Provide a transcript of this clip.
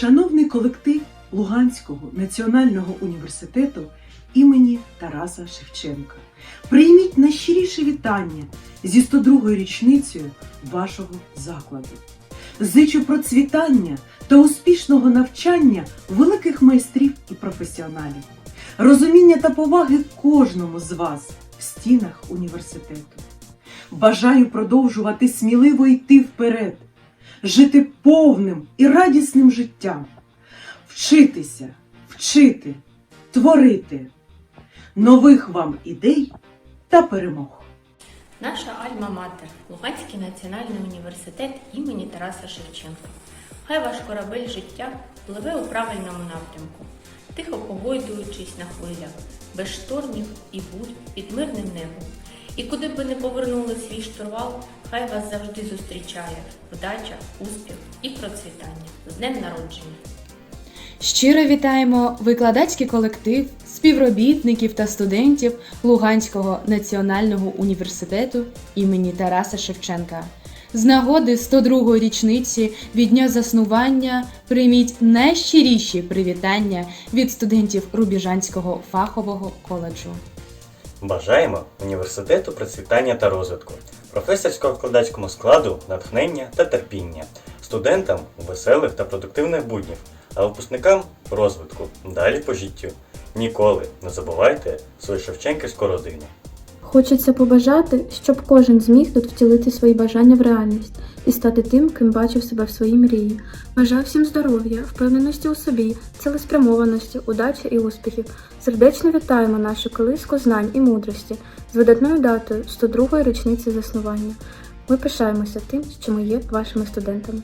Шановний колектив Луганського національного університету імені Тараса Шевченка, прийміть найщиріше вітання зі 102-ю річницею вашого закладу. Зичу процвітання та успішного навчання великих майстрів і професіоналів, розуміння та поваги кожному з вас в стінах університету. Бажаю продовжувати сміливо йти вперед, жити повним і радісним життям, вчитися, вчити, творити нових вам ідей та перемог. Наша Альма-Матер, Луганський національний університет імені Тараса Шевченка. Хай ваш корабель життя пливе у правильному напрямку, тихо погойдуючись на хвилях, без штормів і бурь під мирним небом. І куди б ви не повернули свій штурвал, хай вас завжди зустрічає вдача, успіх і процвітання. З Днем народження! Щиро вітаємо викладацький колектив, співробітників та студентів Луганського національного університету імені Тараса Шевченка. З нагоди 102-ї річниці від дня заснування прийміть найщиріші привітання від студентів Рубіжанського фахового коледжу. Бажаємо університету процвітання та розвитку, професорсько-викладацькому складу натхнення та терпіння, студентам веселих та продуктивних буднів, а випускникам розвитку далі по життю. Ніколи не забувайте свою шевченківську родину. Хочеться побажати, щоб кожен зміг тут втілити свої бажання в реальність і стати тим, ким бачив себе в своїй мрії. Бажаю всім здоров'я, впевненості у собі, цілеспрямованості, удачі і успіхів. Сердечно вітаємо нашу колиску знань і мудрості з видатною датою 102-ї річниці заснування. Ми пишаємося тим, що ми є вашими студентами.